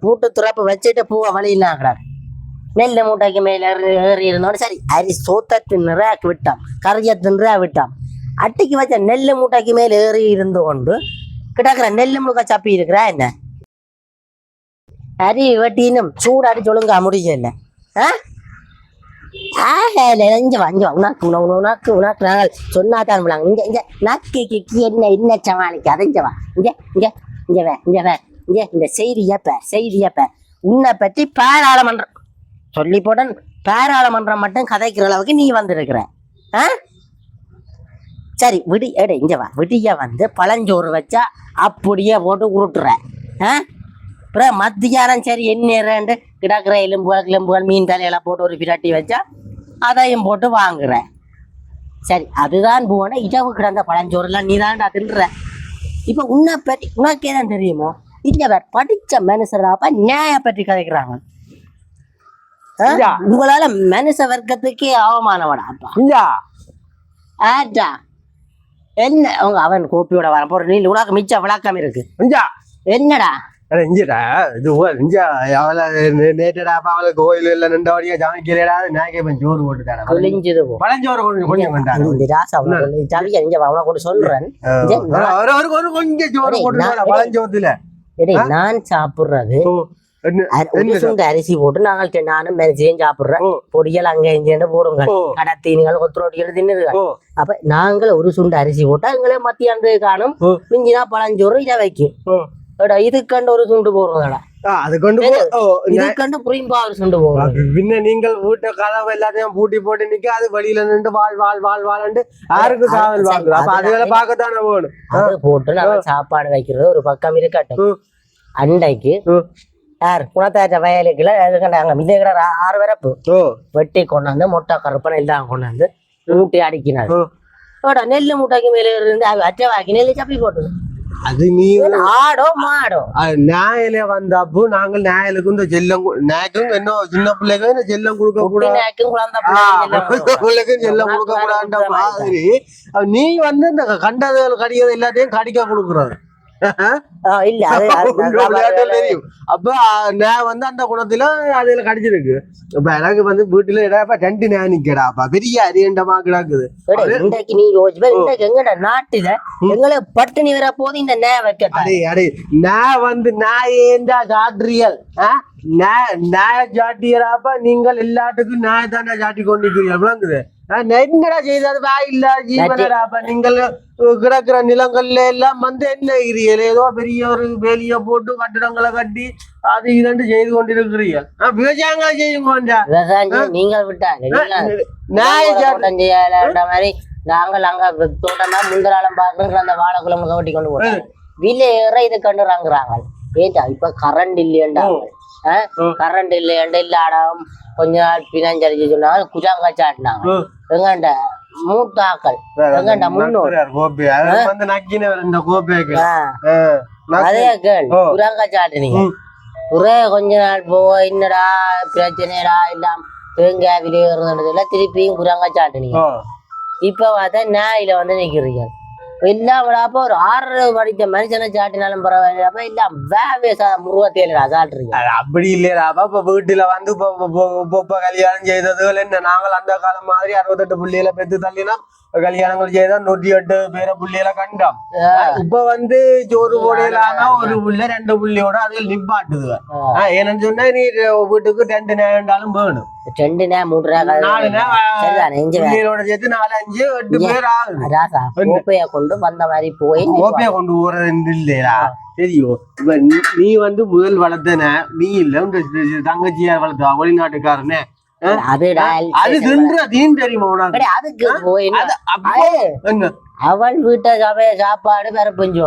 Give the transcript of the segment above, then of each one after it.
பூட்டு துறப்பு வச்சுட்டு பூவை வழியினா கிடாது நெல் மூட்டைக்கு மேல ஏறி ஏறி இருந்தோட சரி அரி சோத்த தின்னுற விட்டான் கறியை தின்னுற விட்டான். அட்டிக்கு வச்ச நெல் மூட்டைக்கு மேல ஏறி இருந்து கொண்டு கிடக்குற நெல் முழுக்க சப்பி இருக்கிறா என்ன? அரி வெட்டினும் சூடாடி சொல்லுங்க முடியல. ஆ? ஆகல இங்க உனக்கு உனக்கு உனக்கு உனக்கு நாங்கள் சொன்னாதான் விளாங்க இங்க இங்க நக்கு கிக்கி என்ன என்ன சமாளிக்க அதை இங்க இங்க இங்க இங்க வே இங்க வே. இங்க இந்த செய்தியப்ப செய்தியப்ப உன்னை பற்றி பாராளுமன்றம் சொல்லி போடன் பாராளுமன்றம் மட்டும் கதைக்கிற அளவுக்கு நீ வந்திருக்கிற. ஆ? சரி விடி எடு இங்கே வா. விடிய வந்து பழஞ்சோறு வச்சா அப்படியே போட்டு உருட்டுற. ஆ? அப்புறம் மத்தியானம் சரி என்ன கிடக்கிற எலும்புகள் கிளம்புகள் மீன் தலையெல்லாம் போட்டு ஒரு பிரட்டி வச்சா அதையும் போட்டு வாங்குறேன் சரி அதுதான் போன இடவு கிடந்த பழஞ்சோறுலாம் நீ தான்டா தின்ற. இப்போ உன்னை பற்றி உனக்கே தான் தெரியுமோ? பேர் படிச்ச மனுஷராப்ப நியாய பற்றி கதைக்கிறாங்க. உங்களால மனுஷ வர்க்கத்துக்கே அவமானவடா அப்பா இஞ்சா ஆட்டா. என்ன? அவங்க அவன் கோப்பியோட வர போற நீ உனக்கு மிச்ச விளக்கம் இருக்கு. என்னடா? இஞ்சடா. இது இஞ்சா அவள நேற்றடா அவள கோயில் எல்லாம் நின்றவடியா சமைக்கலடா நான் கேப்பேன் சோறு போட்டுட்டாடா. குளிஞ்சது போ. பழஞ்சோறு கொஞ்சம் கொஞ்சம் இந்த ராசா தவிக்க இங்க உனக்கு ஒண்ணு சொல்றேன். ஒரு கொஞ்சம் சோறு போட்டுட்டாடா பழஞ்சோத்துல. எடே, நான் சாப்பிடுறது. அரிசி போட்டு நாங்கள் நானும் மெரிசியும் சாப்பிடுறேன். பொடியல் அங்க இங்கேன்னு போடுங்க. கடத்தீனிகள் கொத்துரோட்டிகள் தின்னுதுங்க. ஓ. அப்ப நாங்கள் ஒரு சுண்டு அரிசி போட்டா எங்களே மத்தியானது காணும். மிஞ்சினா பழஞ்சோறு இதை வைக்கும். ஓ எடா இதுக்கண்டு ஒரு சுண்டு போடுறதடா ஆ, அது கொண்டு போ ஓ நான் இதுக்கண்டு புரியும்பா ஒரு சுண்டு போடுறது பின்ன நீங்கள் வீட்டை கதவு எல்லாத்தையும் பூட்டி போட்டு நிக்க அது வெளியில நின்று வாழ் வாழ் வாழ் வாழ்ண்டு யாருக்கு சரி, வாங்குது அப்ப அது- அதுகளை பார்க்கத்தானே வேணும் அது போட்டு நாங்கள் சாப்பாடு வைக்கிறது ஒரு பக்கம் இருக்கட்டும். அண்டைக்கு. யார் குணத்தாற்ற வயலுக்குள்ள நாங்க மிதக்கிற ஆறு வரப்பு வெட்டி கொண்டாந்து முட்டை கருப்பனை எல்லாம் கொண்டாந்து ஊட்டி அடிக்கினார் நெல்லு முட்டைக்கு மேல இருந்து அவ அச்ச வாக்கி நெல்லு சப்பி போட்டு அது நீ ஆடோ மாடோ? நியாயில வந்தப்போ நாங்கள் நியாயலுக்கு இந்த செல்லம் கு- நாய்க்கும் என்ன சின்ன பிள்ளைக்கும் இந்த செல்லம் கொடுக்க கூடாது. பிள்ளைக்கும் செல்லம் கொடுக்க கூடாதுன்ற மாதிரி. நீ வந்து இந்த கண்டதுகள் கடிக்கிறது எல்லாத்தையும் கடிக்க கொடுக்குறது. இல்ல விளையாட்டு தெரியும். அப்ப நான் வந்து அந்த குணத்துல அதுல கடிச்சிருக்கு. இப்ப எனக்கு வந்து வீட்டுல இடப்ப ரெண்டு நான் நிக்கடாப்பா பெரிய அரியண்டமா கிடக்குது. இன்றைக்கு நீ யோசிப்ப இன்றைக்கு எங்கட நாட்டுல எங்களை பட்டினி வர போது இந்த நே வைக்கத்தான் அடே அடே நான் வந்து நான் ஏண்டா சாட்ரியல் நான் நான் சாட்டியராப்ப நீங்கள் எல்லாத்துக்கும் நான் தானே சாட்டி விளங்குது. ஆ, நான் என்னடா செய்தது வாயில்ல ஜீவனடாப்ப நீங்கள் கிடக்குற நிலங்கள்ல எல்லாம் வந்து என்ன இருக்கிறீர்கள் ஏதோ பெரிய ஒரு வேலியை போட்டு கட்டிடங்களை கட்டி அது இதண்டு செய்து கொண்டிருக்கிறீர்கள் விவசாயங்களை செய்யுங்க கொஞ்சம். விவசாயம் நீங்கள் விட்டாங்க மாதிரி நாங்கள் அங்க தோட்டமா முந்தராளம் பாக்குற அந்த வாழைக்குளம் கவட்டி கொண்டு போட்டாங்க விலையேற இது கண்டுறாங்கிறாங்க ஏட்டா இப்ப கரண்ட் இல்லையண்டா கரண்ட் இல்லையண்ட இல்லாடம் கொஞ்ச நாள் பினாஞ்சரிச்சு சொன்னாங்க. குஜாங்கா சாட்டினாங்க. எங்கண்ட? மூத்தாக்கள் எங்கண்ட? முன்னோர். இந்த நக்கு- அதே கேள். குரங்கா சாட்டினீங்க. ஒரே கொஞ்ச நாள் போக என்னடா பிரச்சனைடா எல்லாம் தேங்காய் விலையேறதுல திருப்பியும் குரங்கா சாட்டினீங்க. இப்ப பார்த்தா நாயில வந்து நிக்கிறீங்க. எல்லாம் ஒரு ஆறு படித்த மனுஷனை சாட்டினாலும் பரவாயில்லாம இல்ல எல்லாம் வேவே முருவத்தி ஏழு அப்படி இல்லையா அப்ப வீட்டுல வந்து இப்ப- கல்யாணம் செய்தது என்ன நாங்கள் அந்த காலம் மாதிரி அறுபத்தெட்டு புள்ளியில பெத்து தள்ளினா கல்யாணங்கள் செய்தா நூற்றி எட்டு பேர புள்ளியில கண்டோம் இப்ப வந்து சோறு போடையிலான ஒரு புள்ள ரெண்டு புள்ளியோட அதில் நிப்பாட்டுது ஏன்னு சொன்னா நீ வீட்டுக்கு ரெண்டு நேரம் வேணும் ரெண்டு நே மூன்று நாலு புள்ளிகளோட சேர்த்து நாலு அஞ்சு எட்டு பேர் ஆகுது ராசா கோப்பைய கொண்டு வந்த மாதிரி போய் கோப்பைய கொண்டு போறது இல்லையா தெரியும் இப்ப நீ- வந்து முதல் வளர்த்தன நீ இல்ல தங்கச்சியார் வளர்த்தா வெளிநாட்டுக்காரனே அவள் வீட்டை சபைய சாப்பாடு பரப்பஞ்சு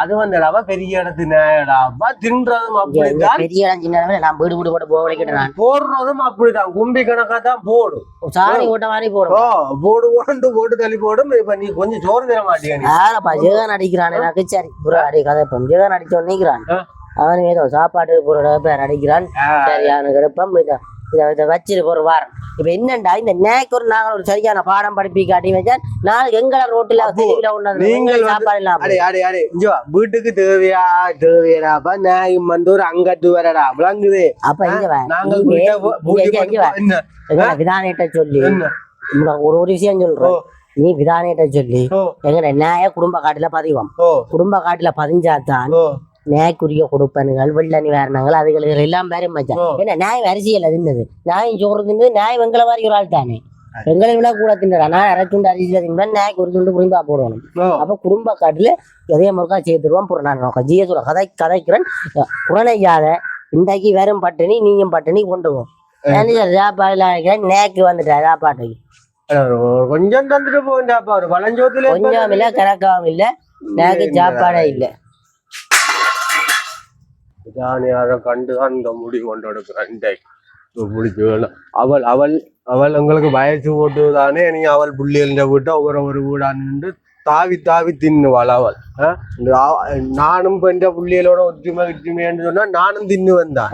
அது வந்துடாம பெரிய இடத்து நேடாப்பா தின்றதும் அப்படிதான் பெரிய இடம் சின்ன இடம் நான் வீடு வீடு போட்டு போக வலிக்கிட்டு நான் போடுறதும் அப்படிதான் கும்பி கணக்கா தான் போடும் சாணி ஓட்ட மாதிரி போடும் போடு போட்டு போட்டு தள்ளி போடும் இப்ப நீ கொஞ்சம் சோறு தர யாரப்பா ஜெகன் அடிக்கிறான் எனக்கு சரி புற அடி கதை இப்போ ஜெகன் அடிச்சோன்னு. அவன் ஏதோ சாப்பாடு போற பேர் அடிக்கிறான். சரி அவனுக்கு இதை இதை இதை வச்சிரு ஒரு வாரம். இப்ப என்னண்டா? இந்த நேக்கு ஒரு நாங்கள் ஒரு சரியான பாடம் படிப்பி காட்டி வச்சா நாளைக்கு எங்கட ரோட்டுல தெருவில் வந்து- சாப்பாடு இல்லாம. அடே அடே அடே வா வீட்டுக்கு தேவையா? தேவையாடாப்பா நான் வந்து ஒரு அங்கத்து வரடா விளங்குது. அப்ப இங்க வா. நாங்கள் விதானிட்ட சொல்லி. ஒரு ஒரு விஷயம் சொல்றேன். ஓ. நீ விதானிட்ட சொல்லி ஓ. எங்கட நேய குடும்ப காட்டுல பதிவோம். குடும்ப காட்டுல பதிஞ்சாதான் ஓ நேக்குரிய கொடுப்பனுங்கள் வெள்ள நிவாரணங்கள் அதுகளுக்கு எல்லாம் பேரும் மச்சான். ஏன்னா நாய் அரிசியில் தின்னது நாய் சோறு தின்னது நாய் வெங்கல மாதிரி ஒரு ஆள் தானே வெங்களை விட கூட தின்னடா நான் துண்டு அரிசியில் தின்பேன் நாய்க்கு ஒரு துண்டு குடும்பா போடணும் அப்போ குடும்ப காட்டுல எதைய முருகா சேர்த்துருவோம் புற நான் நோக்கம் ஜிஎஸ்ல கதை கதைக்கிறேன் குறனையாத இன்றைக்கு வெறும் பட்டினி நீயும் பட்டினி கொண்டு போ சாப்பாடுல நேக்கு வந்துட்டா சாப்பாட்டுக்கு கொஞ்சம் தந்துட்டு வளஞ்சோத்துல கொஞ்சம் இல்ல கணக்காவும் இல்ல நேக்கு சாப்பாடே இல்ல யாரை கண்டு அந்த முடி கொண்டு எடுக்கிறேன் முடிச்சு வேணும் அவள் அவள் அவள் உங்களுக்கு வயசு போட்டு தானே நீ அவள் புள்ளியல்ன்ற வீட்டை ஒவ்வொரு ஒரு வீடான்னு தாவி தாவி தின்னுவாள் அவள். இந்த ஆ- நானும் பெண்ட புள்ளியலோட ஒற்றுமை ஒற்றுமைன்னு சொன்னா நானும் தின்னு வந்தான்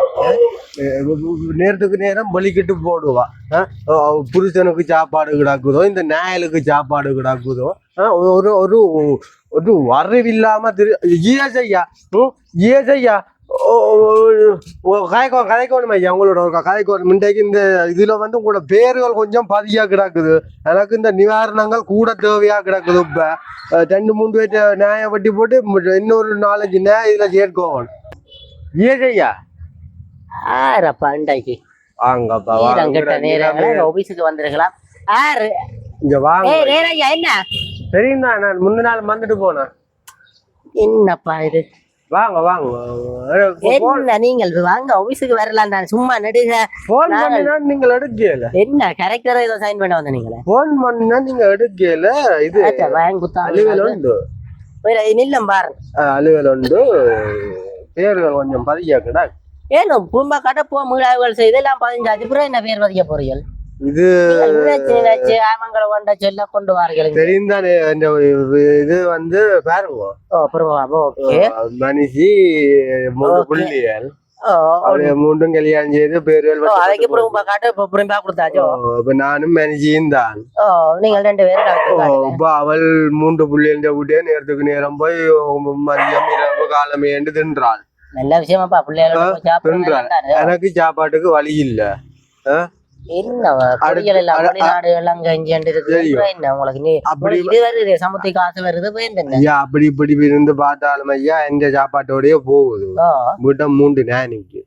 நேரத்துக்கு நேரம் வலிக்கிட்டு போடுவா. புருஷனுக்கு சாப்பாடு கிடக்குதோ இந்த நாயலுக்கு சாப்பாடு கிடக்குதோ ஒரு ஒரு ஒரு அறிவில்லாம திரு ஏசையா ஏசையா கதைக்கோ கதைக்கணும் ஐயா உங்களோட ஒரு கதைக்கோணும் இன்றைக்கு இந்த இதுல வந்து உங்களோட பேர்கள் கொஞ்சம் பதியா கிடக்குது. எனக்கு இந்த நிவாரணங்கள் கூட தேவையா கிடக்குது இப்ப. ரெண்டு மூணு பேர்ட்ட நியாயம் வட்டி போட்டு இன்னொரு நாலஞ்சு நியாயம் இதுல சேர்க்கணும் ஏஜையா ஆறப்பா இன்றைக்கு. வாங்கப்பா வாங்க நேரங்களா ஆபீஸுக்கு வந்திருக்கலாம். ஆறு. இங்க வாங்க. நேரையா என்ன? தெரியும் நான் முந்தின நாள் வந்துட்டு போனேன். என்னப்பா இது? வாங்க வாங்க. என்ன நீங்கள்? வாங்க ஆபீஸுக்கு வரலாம் தான். சும்மா நடுக போன் பண்ணினா நீங்க எடுக்கல. என்ன கரெக்டரா ஏதோ சைன் பண்ண வந்த நீங்களே? போன் பண்ணினா நீங்க எடுக்கல. இது அலுவல் உண்டு. நில்லம் அஹ் அலுவல் உண்டு. பேர்கள் கொஞ்சம் பதியா கிடா ஏன் குடும்ப கட்ட போ மீளாவுகள் செய்து எல்லாம் பதினஞ்சாச்சு என்ன பேர் பதிக்க போறீர்கள்? இது கொண்ட சொல்ல கொண்டு தெரியும் தானே இது வந்து பாருங்க. ஓகே. மனுஷி மூணு. புள்ளியல் மூன்றும் கல்யாணம் செய்து ஓ, அதைக்கு குடும்ப காட்ட இப்ப புறம்பா கொடுத்தாச்சோ? இப்ப நானும் மனுஷியும் தான். நீங்கள் ரெண்டு பேரும். இப்ப அவள் மூன்று புள்ளியல் விட்டே நேரத்துக்கு நேரம் போய் மதியம் இரவு காலமே என்று தின்றாள். நல்ல விஷயமாப்பா நல்லாரு. எனக்கு சாப்பாட்டுக்கு வழி இல்ல. அப்படி இப்படி இருந்து பார்த்தாலும் ஐயா எந்த சாப்பாட்டோடய போகுது. வீட்டை மூன்று நேனிக்கு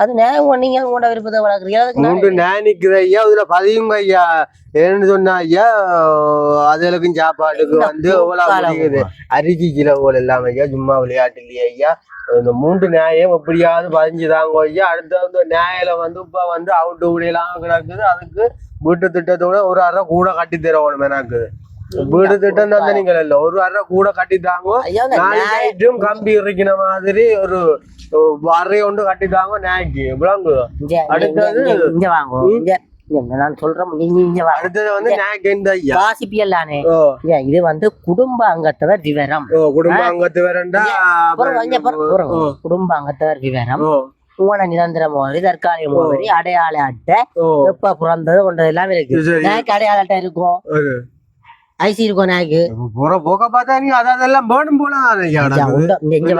அது நேரம் நீங்க உங்களோட விருப்பத்தை வளர்க்குறீங்க. மூன்று நான் நேனிக்குது ஐயா இதுல பதியுங்க ஐயா. ஏன்னு சொன்னா ஐயா அதுகளுக்கும் சாப்பாட்டுக்கு வந்து எவ்வளவு அரிசி கிலோகள் எல்லாம் ஐயா சும்மா விளையாட்டு இல்லையா ஐயா. இந்த மூன்று நியாயம் எப்படியாவது பதிஞ்சுதாங்க ஐயா. அடுத்த வந்து நியாயில வந்து இப்ப வந்து அவுட்டு ஊழியெல்லாம் கிடக்குது. அதுக்கு வீட்டு திட்டத்தோட ஒரு அரை கூட கட்டி தரணும் எனக்கு. வீடு திட்டம் தந்த நீங்கள் இல்ல. ஒரு அரை கூட கட்டி தாங்க கம்பி இருக்கிற மாதிரி ஒரு அறை ஒன்று கட்டி தாங்க நாய்க்கு விளங்கு அடுத்தது- இங்க, இங்க வாங்க இங்க நான் சொல்றேன் நீங்க அடுத்தது வந்து வாசிப்பியல்லானே இது வந்து குடும்ப அங்கத்தவர் விவரம் குடும்ப அங்கத்து வரண்டா அப்புறம் கொஞ்சம் பாருங்க, பாருங்க. ஓ குடும்ப அங்கத்தவர் விவரம் உங்களோட நிரந்தர முகவரி தற்காலிக முகவரி அடையாள அட்டை எப்ப பிறந்தது கொண்டது எல்லாம் இருக்கு அடையாள அட்டை இருக்கும் ஒரு ஐசி இருக்கும் நாய்க்கு போற போக்க பார்த்தா நீ அதெல்லாம் வேணும் போல நீங்கள்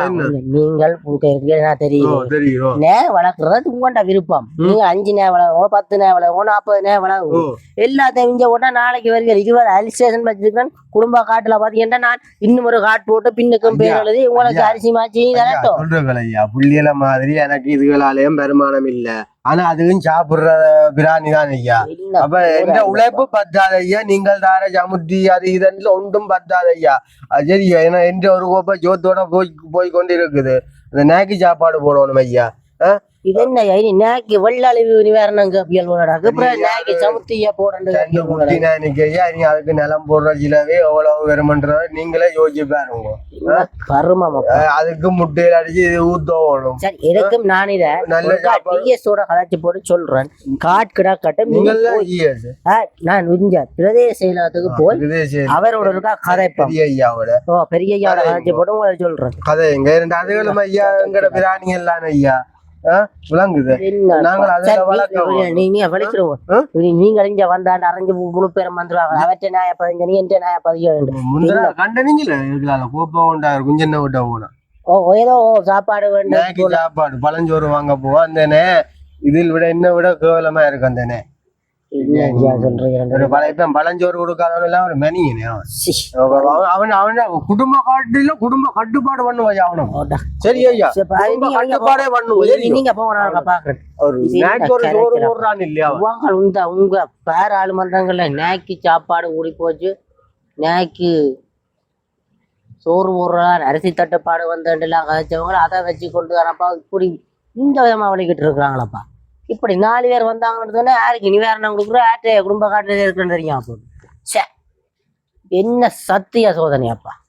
ஓ தெரியும் நே வளர்க்கறது உங்கள்ட விருப்பம். நீங்க அஞ்சு நே வளர்க்கோ பத்து நே வளர்க்கோ நாற்பது நே ஓ. வளர்க்கும் எல்லாத்தையும் இங்க போட்டா நாளைக்கு வருகிற இருபது ஹில் ஸ்டேஷன் வச்சிருக்கேன். குடும்ப காட்டுல பாத்தீங்கன்னா நான் இன்னும் ஒரு காட் போட்டு பின்னுக்கும் பேர் எழுதி உங்களுக்கு. அரிசி மாச்சி புள்ளியல மாதிரி எனக்கு இதுகளாலேயும் வருமானம் இல்ல. ஆனா அதுவும் சாப்பிடுற பிராணி தான் ஐயா. அப்ப எந்த உழைப்பு பத்தாது ஐயா. நீங்கள் தார சமுத்தி அது இதன்ல ஒன்றும் பத்தாது ஐயா. அது சரி ஏன்னா எந்த ஒரு கோப்பை ஜோத்தோட போய் போய் கொண்டு இருக்குது அந்த நாய்க்கு சாப்பாடு போடணும் ஐயா. நிவாரணம் கப்பியல் போடாக்கு அப்புறம் நாய்க்கு சமுத்திய நீ அதுக்கு நிலம் போடுற சிலவே எவ்வளவு வருமன்றத நீங்களே யோசிச்சு பாருங்க. அஹ் அதுக்கு முட்டையில அடிச்சு இது ஊத்தோடும் சரி எதுக்கும் நான் இத நல்ல சாப்பாடு. டிஎஸோட கதைச்சு போட்டு சொல்றேன். காட் கிடா கட்டும். நான் இங்க பிரதேச செயலகத்துக்கு போய் அவரோட இருக்கா கதைப்பம். பெரிய ஐயாவோட. ஓ பெரிய ஐயாவோட கதைச்சு போட்டு சொல்றேன். கதை எங்க? ரெண்டு அதுகளும் ஐயா எங்கட பிராணி எல்லாம் ஐயா? விளங்குது? நீங்க இங்க வந்தாண்டு அரைஞ்சு முழு பேரும் வந்துருவாங்க. அவற்றை நாய பதிஞ்ச நீ என்ற நாய பதிய வேண்டும். கண்டனீங்களே இதுல கோப்பா உண்டா குஞ்சென்ன விட்ட போனா. ஓ ஏதோ சாப்பாடு வேண்டும் சாப்பாடு பழஞ்சோறு வாங்க போவா அந்தனே இதில் விட என்ன விட கேவலமா இருக்கு அந்தனே பழஞ்சோறு கொடுக்காதவன் எல்லாம் ஒரு மெனிங்கனே அவன் அவன் அவன் குடும்ப காட்டில குடும்ப கட்டுப்பாடு பண்ணுவாய் அவனும். சரி ஐயா. கட்டுப்பாடே பண்ணுவோம். நீங்க நான் பாக்குறேன். ஒரு. போடுறான் இல்லையா உங்க உங்க பேர ஆளுமன்றங்கள்ல நாய்க்கு சாப்பாடு கூடி போச்சு. நாய்க்கு சோறு போடுறான் அரிசி தட்டுப்பாடு வந்துலாம் கதைச்சவங்க அதை வச்சு கொண்டு வரப்பா இப்படி இந்த விதமா வலிக்கிட்டு இருக்கிறாங்களப்பா. இப்படி நாலு பேர் வந்தாங்கன்னு சொன்னா யாருக்கு? நான் கொடுக்குற? ஆட்டை குடும்ப காட்டுறது இருக்குன்னு தெரியும் அப்போ. ச்சே. என்ன சத்திய சோதனையாப்பா.